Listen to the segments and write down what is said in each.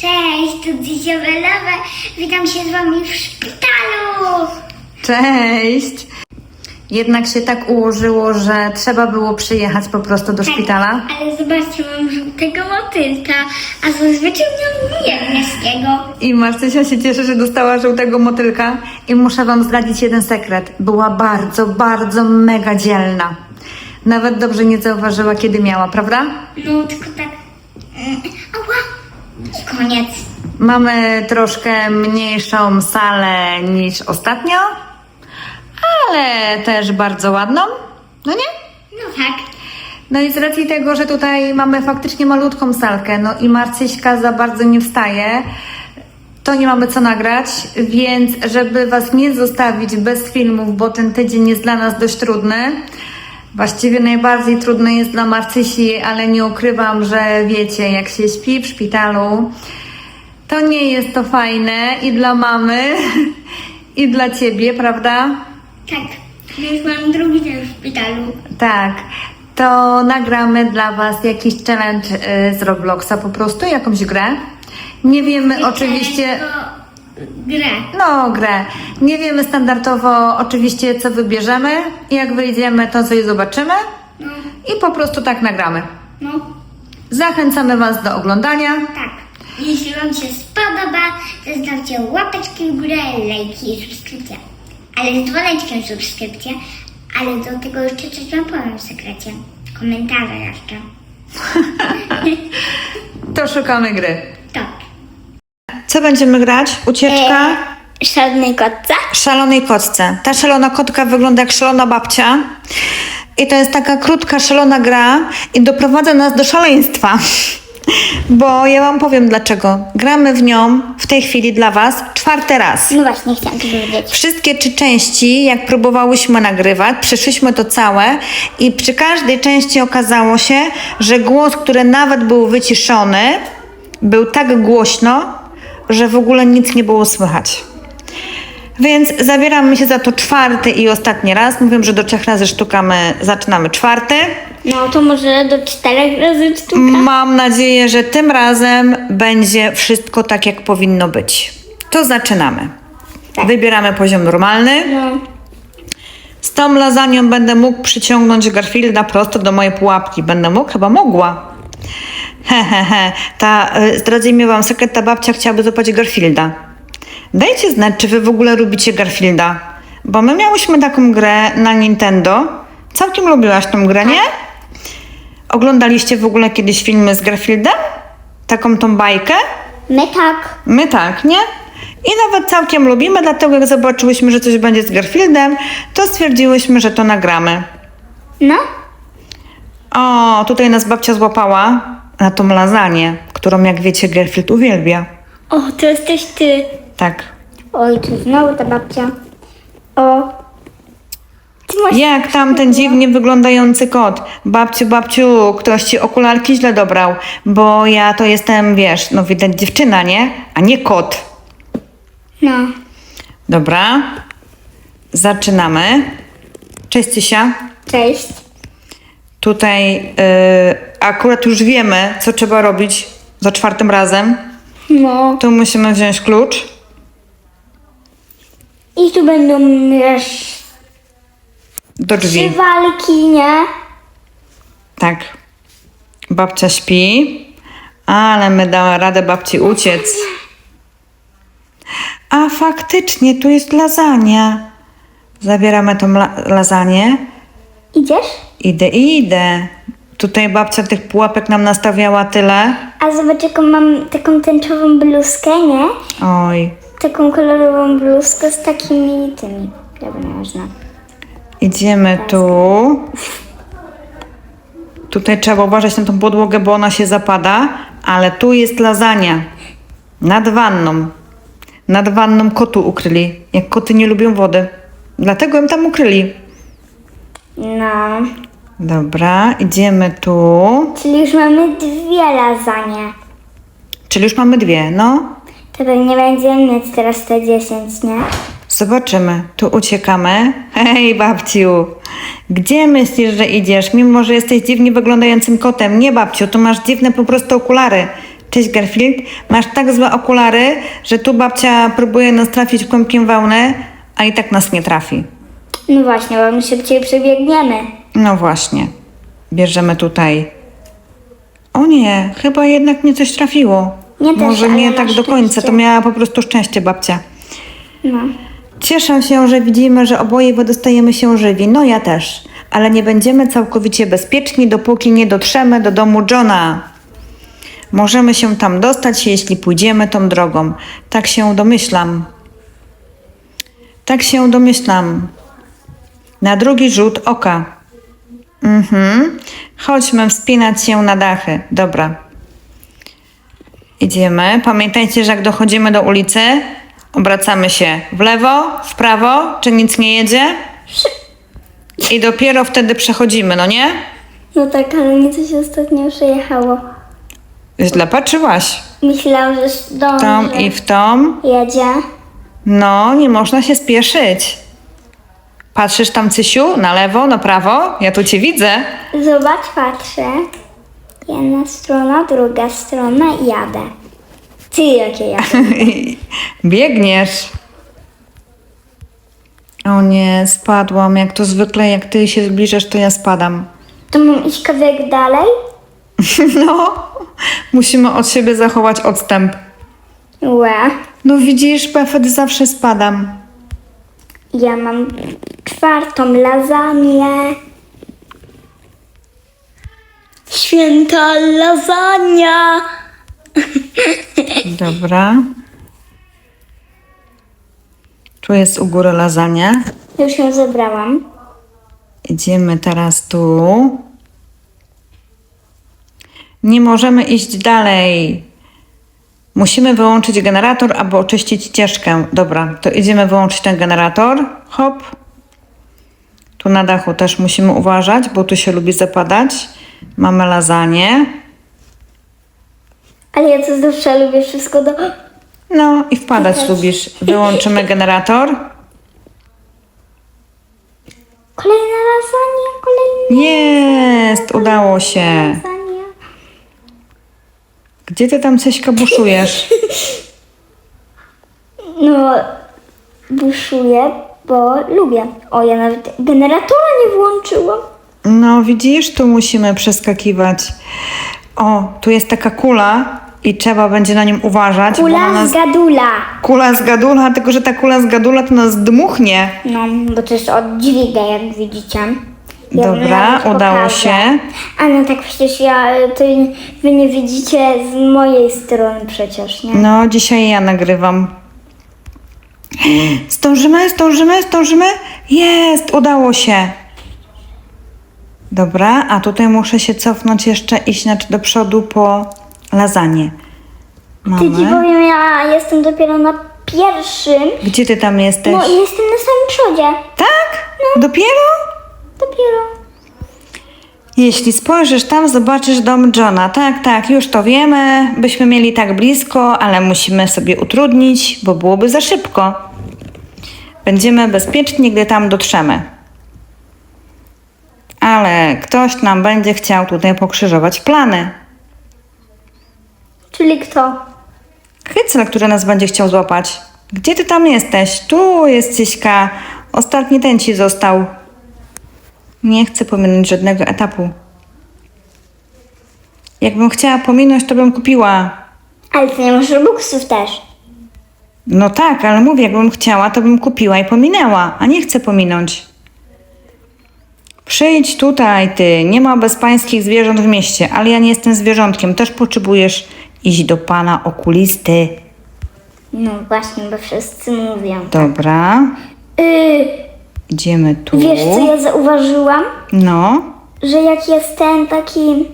Cześć, tu Dzisia Belawa. Witam się z wami w szpitalu. Cześć! Jednak się tak ułożyło, że trzeba było przyjechać po prostu do szpitala. Tak, ale zobaczcie, mam żółtego motylka, a zazwyczaj miałam niebieskiego. I Marcysia się cieszy, że dostała żółtego motylka. I muszę wam zdradzić jeden sekret. Była bardzo, bardzo mega dzielna. Nawet dobrze nie zauważyła, kiedy miała, prawda? No, tylko tak... mm! I koniec. Mamy troszkę mniejszą salę niż ostatnio, ale też bardzo ładną, no nie? No tak. No i z racji tego, że tutaj mamy faktycznie malutką salkę, no i Marcyśka za bardzo nie wstaje, to nie mamy co nagrać, więc żeby Was nie zostawić bez filmów, bo ten tydzień jest dla nas dość trudny, właściwie najbardziej trudny jest dla Marcysi, ale nie ukrywam, że wiecie, jak się śpi w szpitalu, to nie jest to fajne i dla mamy, i dla Ciebie, prawda? Tak. Więc mam drugi dzień w szpitalu. Tak, to nagramy dla Was jakiś challenge y, z Robloxa, po prostu jakąś grę. Nie wiemy oczywiście. To grę. No, grę. Nie wiemy standardowo oczywiście, co wybierzemy. Jak wyjdziemy, to coś zobaczymy No, i po prostu tak nagramy. no, Zachęcamy Was do oglądania. tak. Jeśli wam się spodoba, zostawcie łapeczki w górę, lajki i subskrypcję. Ale z dzwoneczkiem subskrypcję. Ale do tego jeszcze coś wam powiem w sekrecie. Komentarze jeszcze. To szukamy gry. Co będziemy grać? Ucieczka? Szalony kotca? szalonej kotce. Ta szalona kotka wygląda jak szalona babcia. I to jest taka krótka, szalona gra i doprowadza nas do szaleństwa. Bo ja Wam powiem dlaczego. Gramy w nią w tej chwili dla Was czwarty raz. No właśnie, chciałam to powiedzieć. Wszystkie trzy części, jak próbowałyśmy nagrywać, przeszliśmy to całe i przy każdej części okazało się, że głos, który nawet był wyciszony, był tak głośno, że w ogóle nic nie było słychać. Więc zabieramy się za to czwarty i ostatni raz. Mówię, że do trzech razy sztukamy, zaczynamy czwarty. No to może do czterech razy sztuka. Mam nadzieję, że tym razem będzie wszystko tak, jak powinno być. To zaczynamy. Wybieramy poziom normalny. No. Z tą lasagną będę mógł przyciągnąć Garfielda prosto do mojej pułapki. Będę mógł? Chyba mogła. He, he, he. Ta, y, zdradzimy wam sekret, ta babcia chciałaby zobaczyć Garfielda. Dajcie znać, czy wy w ogóle lubicie Garfielda. Bo my miałyśmy taką grę na Nintendo. Całkiem lubiłaś tą grę, nie? Oglądaliście w ogóle kiedyś filmy z Garfieldem? Taką tą bajkę? My tak. My tak, nie? I nawet całkiem lubimy, dlatego jak zobaczyłyśmy, że coś będzie z Garfieldem, to stwierdziłyśmy, że to nagramy. No. O, tutaj nas babcia złapała na tą lasagne, którą jak wiecie Garfield uwielbia. O, to jesteś ty. Tak. Oj, tu znowu ta babcia. O. Ty masz... Jak tam ten dziwnie wyglądający kot? Babciu, babciu, ktoś ci okularki źle dobrał, bo ja to jestem, wiesz, no widać dziewczyna, nie? A nie kot. No. Dobra. Zaczynamy. Cześć Cysia. Cześć. Tutaj y, akurat już wiemy, co trzeba robić za czwartym razem. No. Tu musimy wziąć klucz. I tu będą wiesz, Do trzy drzwi. walki, nie? Tak. Babcia śpi, ale my dała radę babci uciec. A faktycznie, tu jest lasagna. Zabieramy tą la- lasagne. Idziesz? Idę, idę. Tutaj babcia tych pułapek nam nastawiała tyle. A zobacz, jaką mam taką tęczową bluzkę, nie? Oj, Taką kolorową bluzkę z takimi tymi. Dobra, nieważne. Idziemy tu. Tutaj trzeba uważać na tą podłogę, bo ona się zapada, ale tu jest lasagna. Nad wanną. Nad wanną kotu ukryli. Jak koty nie lubią wody. Dlatego ją tam ukryli. No. Dobra, idziemy tu. Czyli już mamy dwie lasagne. Czyli już mamy dwie, no. To pewnie będziemy mieć teraz te 10, nie? Zobaczymy. Tu uciekamy. Hej, babciu. Gdzie myślisz, że idziesz? Mimo, że jesteś dziwnie wyglądającym kotem. Nie, babciu, tu masz dziwne po prostu okulary. Cześć Garfield, masz tak złe okulary, że tu babcia próbuje nas trafić kłębkiem wełny, a i tak nas nie trafi. No właśnie, bo my szybciej przebiegniemy. No właśnie. Bierzemy tutaj. O nie, chyba jednak mnie coś trafiło. Nie też, Może ale nie tak do końca, szczęście. to miała po prostu szczęście babcia. No. Cieszę się, że widzimy, że oboje wydostajemy się żywi. No ja też. Ale nie będziemy całkowicie bezpieczni, dopóki nie dotrzemy do domu Johna. Możemy się tam dostać, jeśli pójdziemy tą drogą. Tak się domyślam. Tak się domyślam. Na drugi rzut oka. Mhm. Chodźmy wspinać się na dachy. Dobra. Idziemy. Pamiętajcie, że jak dochodzimy do ulicy, obracamy się w lewo, w prawo, czy nic nie jedzie. I dopiero wtedy przechodzimy, no nie? No tak, ale mnie coś ostatnio przejechało. Źle patrzyłaś. Myślałam, że zdążę. Tą i w tą. Jedzie. No, nie można się spieszyć. Patrzysz tam, Cysiu, na lewo, na prawo? Ja tu cię widzę. Zobacz, patrzę. Jedna strona, druga strona i jadę. Ty jakie jadę. Biegniesz. O nie, spadłam. Jak to zwykle, jak ty się zbliżasz, to ja spadam. To mam iść kawałek dalej? No, musimy od siebie zachować odstęp. Łe. No widzisz, wtedy zawsze spadam. Ja mam czwartą lasagne. Święta lasagna. Dobra. Tu jest u góry lasagna. Już ją zebrałam. Idziemy teraz tu. Nie możemy iść dalej. Musimy wyłączyć generator, aby oczyścić ścieżkę. Dobra, to idziemy wyłączyć ten generator. Hop. Tu na dachu też musimy uważać, bo tu się lubi zapadać. Mamy lasagne. Ale ja to zawsze lubię wszystko do... No i wpadać Też. lubisz. Wyłączymy generator. Kolejna lasagna, kolejna Jest, udało się. lasagna. Gdzie ty tam coś kabuszujesz? No, buszuję, bo lubię. O, ja nawet generatora nie włączyłam. No widzisz, tu musimy przeskakiwać. O, tu jest taka kula i trzeba będzie na nią uważać. bo ona Kula nas... z gadula. Kula z gadula, tylko że ta kula z gadula to nas dmuchnie. No, bo to jest od dźwiga, jak widzicie. Ja wam Dobra, nawet udało pokażę. się. A no tak przecież ja, to wy nie widzicie z mojej strony przecież, nie? No, dzisiaj ja nagrywam. Zdążymy, zdążymy, zdążymy? Jest, udało się. Dobra, a tutaj muszę się cofnąć jeszcze, iść znaczy do przodu po lasagne. Ty ci Mamy. powiem, ja jestem dopiero na pierwszym. Gdzie ty tam jesteś? No i jestem na samym przodzie. Tak? Dopiero? Dopiero. Jeśli spojrzysz tam, zobaczysz dom Johna. Tak, tak, już to wiemy. Byśmy mieli tak blisko, ale musimy sobie utrudnić, bo byłoby za szybko. Będziemy bezpieczni, gdy tam dotrzemy. Ale ktoś nam będzie chciał tutaj pokrzyżować plany. Czyli kto? Hycel, który nas będzie chciał złapać. Gdzie ty tam jesteś? Tu jest Cyśka. Ostatni ten ci został. Nie chcę pominąć żadnego etapu. Jakbym chciała pominąć, to bym kupiła. Ale ty nie masz robuxów też. No tak, ale mówię, jakbym chciała, to bym kupiła i pominęła, a nie chcę pominąć. Przyjdź tutaj, ty. Nie ma bezpańskich zwierząt w mieście, ale ja nie jestem zwierzątkiem. Też potrzebujesz iść do pana okulisty. No właśnie, bo wszyscy mówią. Dobra, Yy, idziemy tu. wiesz co ja zauważyłam? No, Że jak jest ten taki...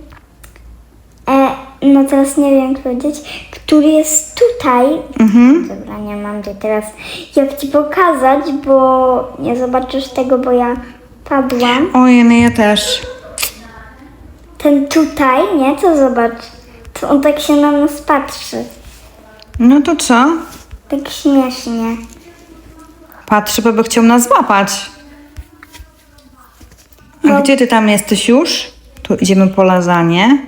E, no teraz nie wiem jak powiedzieć. Który jest tutaj. mhm. Dobra, nie mam cię teraz jak ci pokazać, bo nie zobaczysz tego, bo ja padłam. Ojej, no ja też. Ten tutaj, nie? To zobacz. To on tak się na nas patrzy. No to co? Tak śmiesznie. Patrzy, bo by chciał nas złapać. A No. gdzie ty tam jesteś już? Tu idziemy po lasagne.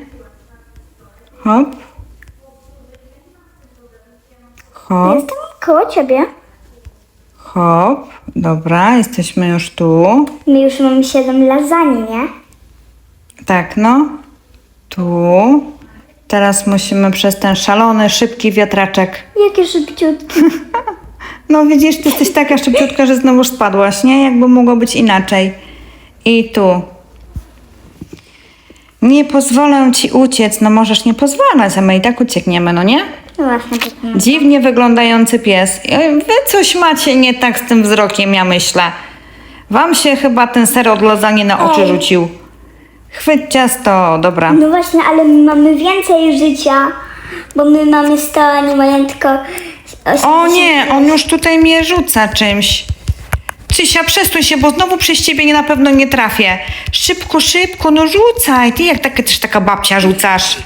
Hop. Hop, Jestem koło ciebie. hop. Dobra, jesteśmy już tu. My już mamy 7 lasagne, nie? Tak, no. Tu. Teraz musimy przez ten szalony, szybki wiatraczek. Jakie szybciutkie. No widzisz, ty jesteś taka szybciutka, że znowu spadłaś, nie? Jakby mogło być inaczej. I tu. Nie pozwolę ci uciec. No możesz nie pozwalać, a my i tak uciekniemy, no nie? No właśnie, tak nie. Dziwnie wyglądający pies. Wy coś macie nie tak z tym wzrokiem, ja myślę. Wam się chyba ten ser od lasagne na oczy Ej. rzucił. Chwyć ciasto, dobra. No właśnie, ale my mamy więcej życia, bo my mamy 100, a nie mają tylko 80. O nie, on już tutaj mnie rzuca czymś. Czysia, przesuń się, bo znowu przez ciebie nie, na pewno nie trafię. Szybko, szybko, no rzucaj. Ty jak taka, też taka babcia rzucasz.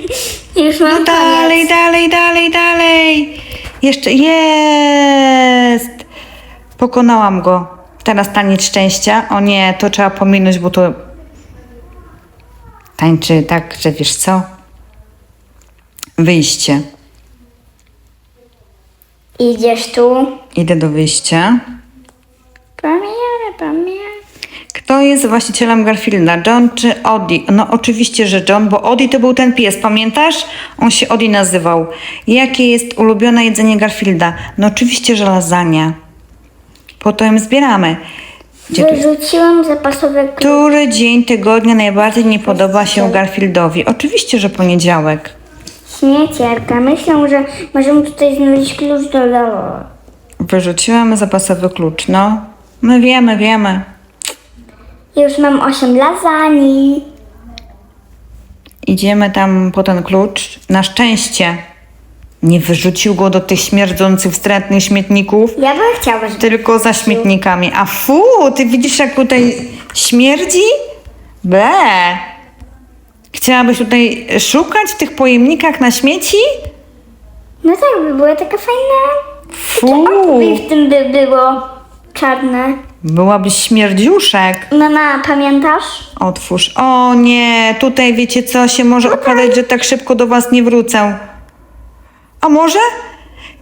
Już mam No dalej, dalej, dalej, dalej. Jeszcze jest. Pokonałam go. Teraz taniec szczęścia. O nie, to trzeba pominąć, bo to tańczy tak, że wiesz co? Wyjście. Idziesz tu. Idę do wyjścia. Premierę, premierę. Kto jest właścicielem Garfielda? John czy Odi? No oczywiście, że John, bo Odi to był ten pies, pamiętasz? On się Odi nazywał. Jakie jest ulubione jedzenie Garfielda? No oczywiście, że lasagna. Po to ją zbieramy. Gdzie tu? Wyrzuciłam zapasowe klucze. Który dzień tygodnia najbardziej nie podoba się Garfieldowi? Oczywiście, że poniedziałek. Śmieciarka. Myślę, że możemy tutaj znaleźć klucz do domu. Wyrzuciłam zapasowy klucz, no. My wiemy, wiemy. Już mam 8 lasagne. Idziemy tam po ten klucz. Na szczęście nie wyrzucił go do tych śmierdzących, wstrętnych śmietników, Ja bym chciała, żeby... tylko za śmietnikami. A fu, ty widzisz jak tutaj śmierdzi? Ble. Chciałabyś tutaj szukać w tych pojemnikach na śmieci? No tak, by była taka fajna... Fu, I w tym by było czarne. byłabyś śmierdziuszek. Mama, pamiętasz? Otwórz. O nie, tutaj wiecie co, się może okazać, że tak szybko do was nie wrócę. A może?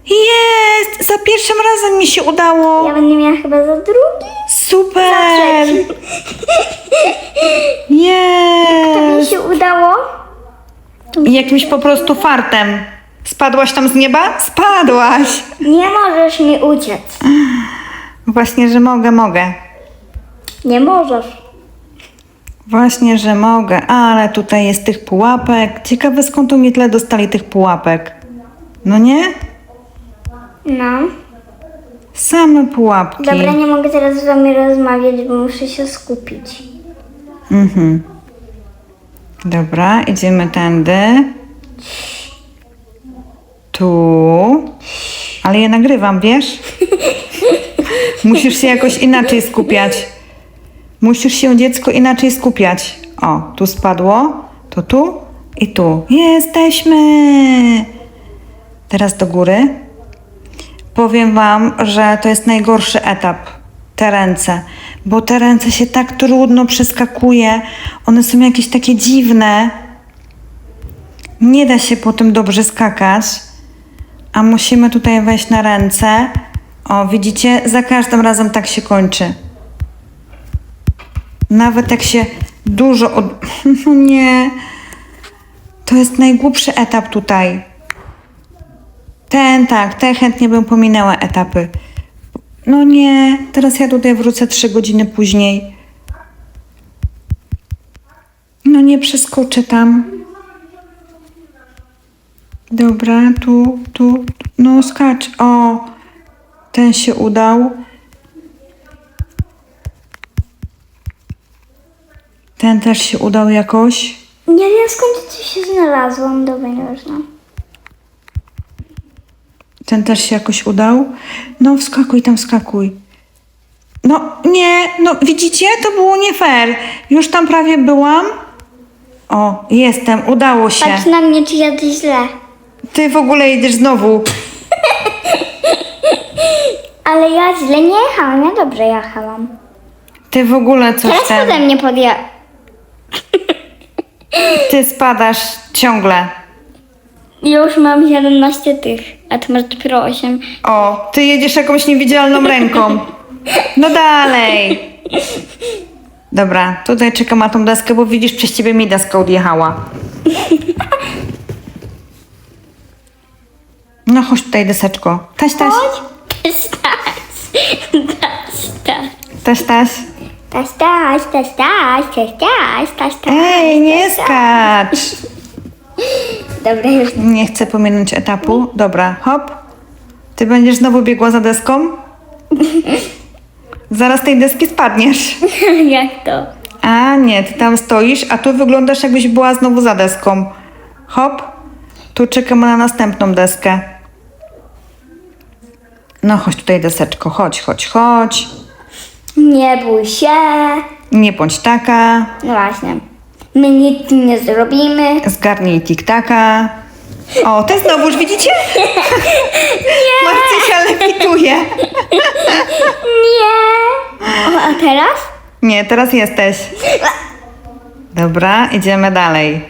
Jest! Za pierwszym razem mi się udało. Ja będę miała chyba za drugi. Super! trzeci. Jest! Mi się udało. Jakimś po prostu fartem. Spadłaś tam z nieba? Spadłaś! Nie możesz mi uciec. Właśnie, że mogę, mogę. Nie możesz. Właśnie, że mogę, ale tutaj jest tych pułapek. Ciekawe skąd tu mi tyle dostali tych pułapek. No nie? No. Same pułapki. Dobra, nie mogę teraz z wami rozmawiać, bo muszę się skupić. Mhm. Dobra, idziemy tędy. Tu. Ale ja nagrywam, wiesz? Musisz się jakoś inaczej skupiać. Musisz się, dziecko, inaczej skupiać. O, tu spadło, to tu i tu. Jesteśmy! Teraz do góry. Powiem Wam, że to jest najgorszy etap. Te ręce. Bo te ręce się tak trudno przeskakuje. One są jakieś takie dziwne. Nie da się po tym dobrze skakać. A musimy tutaj wejść na ręce. O, widzicie? Za każdym razem tak się kończy. Nawet jak się dużo od... No nie. To jest najgłupszy etap tutaj. Ten tak, te chętnie bym pominęła etapy. No nie, teraz ja tutaj wrócę trzy godziny później. No nie przeskoczę tam. Dobra, tu, tu, no skacz. O, ten się udał. Ten też się udał jakoś. Nie wiem skąd tu się znalazłam, dobra, nieważne. Ten też się jakoś udał. No, wskakuj tam, wskakuj. No, nie, no widzicie, to było nie fair. Już tam prawie byłam. O, jestem, udało się. Patrz na mnie, czy ja to źle. Ty w ogóle jedziesz znowu. Ale ja źle nie jechałam, ja dobrze jechałam. Ty w ogóle coś Teraz tam. pode mnie podja... Ty spadasz ciągle. Już mam 17 tych, a ty masz dopiero 8. O, ty jedziesz jakąś niewidzialną ręką. No dalej. Dobra, tutaj czekam na tą deskę, bo widzisz, przez ciebie mi deska odjechała. No chodź tutaj, deseczko. Taś, taś. Taś, taś, taś. Taś, taś. Taś, taś, taś, taś, taś, taś, taś, taś. Ej, nie skacz. Dobra, już Nie chcę pominąć etapu. Dobra, hop. Ty będziesz znowu biegła za deską? Zaraz tej deski spadniesz. jak to? A nie, ty tam stoisz, a tu wyglądasz jakbyś była znowu za deską. Hop. Tu czekamy na następną deskę. No chodź tutaj deseczko, chodź, chodź, chodź. Nie bój się. Nie bądź taka. No właśnie. My nic nie zrobimy. Zgarnij tiktaka. O, ty znowuż widzicie? Nie. Marcysia lewituje. Nie. O, a teraz? Nie, teraz jesteś. Dobra, idziemy dalej.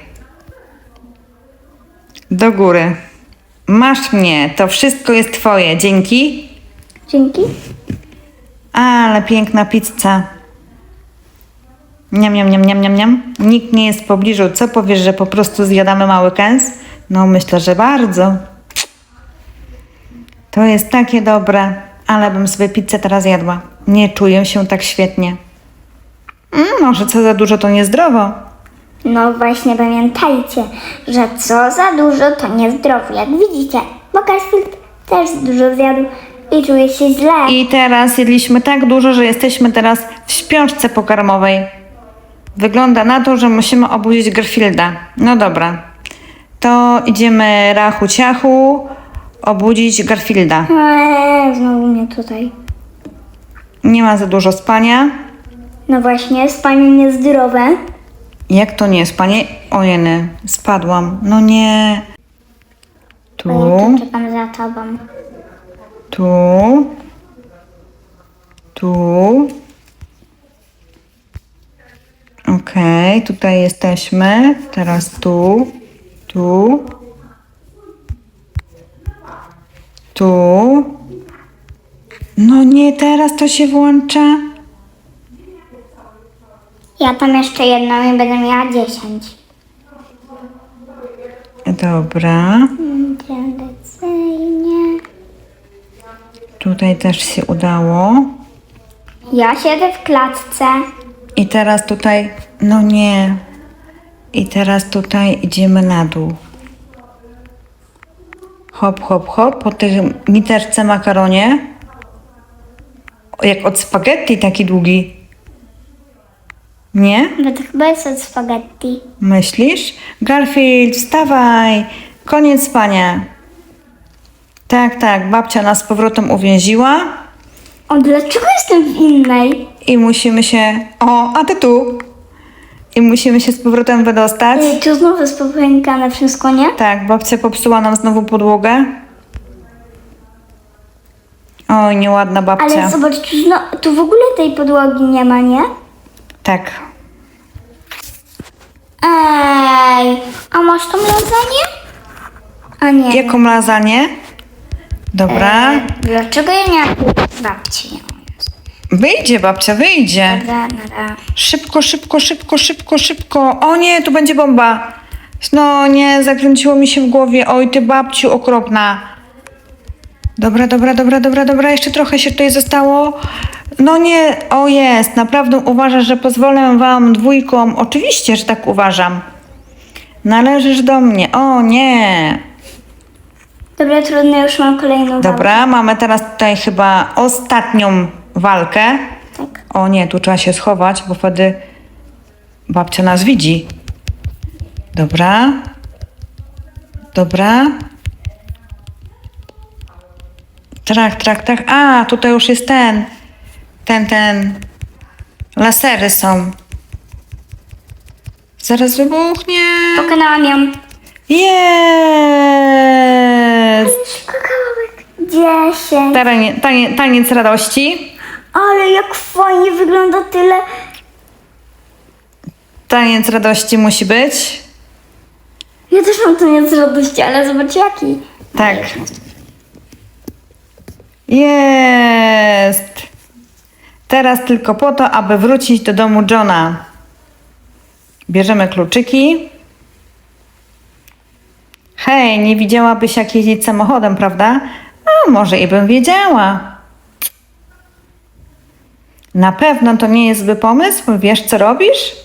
Do góry. Masz mnie, to wszystko jest twoje. Dzięki. Dzięki. Ale piękna pizza. Niam, niam, niam, niam, niam, niam. Nikt nie jest w pobliżu. Co powiesz, że po prostu zjadamy mały kęs? No myślę, że bardzo. To jest takie dobre, ale bym sobie pizzę teraz jadła. Nie czuję się tak świetnie. Mm, może co za dużo to niezdrowo. No właśnie pamiętajcie, że co za dużo to niezdrowo, jak widzicie. Bo Garfield też dużo zjadł i czuje się źle. I teraz jedliśmy tak dużo, że jesteśmy teraz w śpiączce pokarmowej. Wygląda na to, że musimy obudzić Garfielda. No dobra. To idziemy rachu ciachu obudzić Garfielda. Eee, znowu mnie tutaj. Nie ma za dużo spania. No właśnie, spanie niezdrowe. Jak to nie spanie? Ojeny, spadłam. No nie. Tu, czekam za tobą. tu, tu. Okej, tutaj jesteśmy. Teraz tu, tu, tu. No nie, teraz to się włącza. Ja tam jeszcze jedną i będę miała 10. Dobra, Tradycyjnie. tutaj też się udało. Ja siedzę w klatce. I teraz tutaj, no nie. I teraz tutaj idziemy na dół. Hop, hop, hop, po tej literce makaronie. Jak od spaghetti taki długi. Nie? Bo to chyba jest od spaghetti. Myślisz? Garfield, wstawaj! Koniec spania. Tak, tak, babcia nas z powrotem uwięziła O, dlaczego jestem w innej? i musimy się... O, a ty tu! I musimy się z powrotem wydostać. Ej, tu znowu jest popękane wszystko, nie? Tak, babcia popsuła nam znowu podłogę. Oj, nieładna babcia. Ale zobacz, tu, zno, tu w ogóle tej podłogi nie ma, nie? Tak. Ej, a masz tą lasagne? A nie. Jaką lasagne? Dobra. Dlaczego ja nie mam babci? Wyjdzie babcia, wyjdzie. Dobra, dobra. Szybko, szybko, szybko, szybko, szybko. O nie, tu będzie bomba. No nie, zakręciło mi się w głowie. Oj, ty babciu okropna. Dobra, dobra, dobra, dobra, dobra. Jeszcze trochę się tutaj zostało. No nie, o jest. Naprawdę uważasz, że pozwolę wam dwójkom? Oczywiście, że tak uważam. Należysz do mnie. O nie. Dobra, trudno, już mam kolejną. Dobra, mamy teraz tutaj chyba ostatnią walkę. Tak. O nie, tu trzeba się schować, bo wtedy babcia nas widzi. Dobra. Dobra. Trak, trak, trak. A, tutaj już jest ten. Ten, ten. Lasery są. Zaraz wybuchnie. Pokonałam ją. Jest! Kawałek. 10. Tanie, tanie, taniec radości. Ale jak fajnie wygląda tyle. Taniec radości musi być. Ja też mam to nie z radości, ale zobacz jaki. Tak. Jest! Teraz tylko po to, aby wrócić do domu Johna. Bierzemy kluczyki. Hej, nie widziałabyś jak jeździć samochodem, prawda? A może i bym wiedziała. Na pewno to nie jest zły pomysł. Wiesz, co robisz?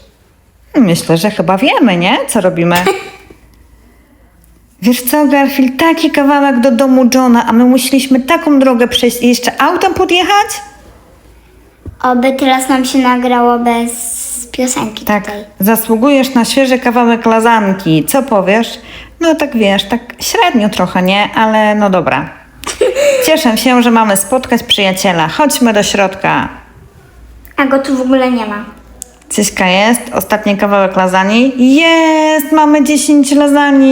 Myślę, że chyba wiemy, nie? Co robimy. Wiesz co, Garfield, taki kawałek do domu Johna, a my musieliśmy taką drogę przejść i jeszcze autem podjechać? Oby teraz nam się nagrało bez piosenki Tak, tutaj. zasługujesz na świeży kawałek lazanki. Co powiesz? No tak wiesz, tak średnio trochę, nie? Ale no dobra. Cieszę się, że mamy spotkać przyjaciela. Chodźmy do środka. A go tu w ogóle nie ma. Cyśka jest, ostatni kawałek lasagne. Jest, mamy 10 lasagne.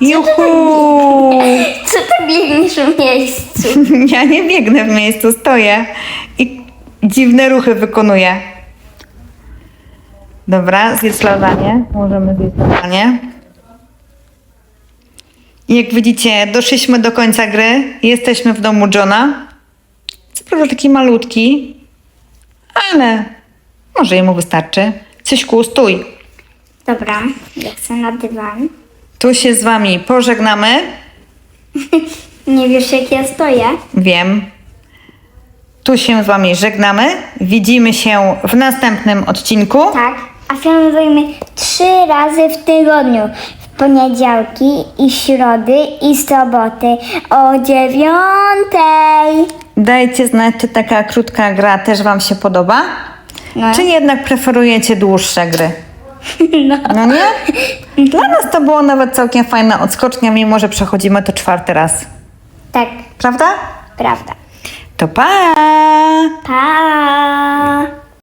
Juhu! Co ty biegniesz w miejscu? Ja nie biegnę w miejscu, stoję i dziwne ruchy wykonuję. Dobra, zjedz lasagne. Możemy zjeść lasagne. Jak widzicie, doszliśmy do końca gry. Jesteśmy w domu Johna. Co prawda taki malutki, ale może jemu wystarczy. Cyśku, stój. Dobra, ja chcę na dywan. Tu się z wami pożegnamy. Nie wiesz jak ja stoję? Wiem. Tu się z Wami żegnamy. Widzimy się w następnym odcinku. Tak. A film wyjmie trzy razy w tygodniu. W poniedziałki i środy i soboty o dziewiątej. Dajcie znać, czy taka krótka gra też Wam się podoba. No. Czy jednak preferujecie dłuższe gry? No. No nie? Dla nas to było nawet całkiem fajna odskocznia, mimo że przechodzimy to czwarty raz. Tak, Prawda? prawda. To pa! Pa!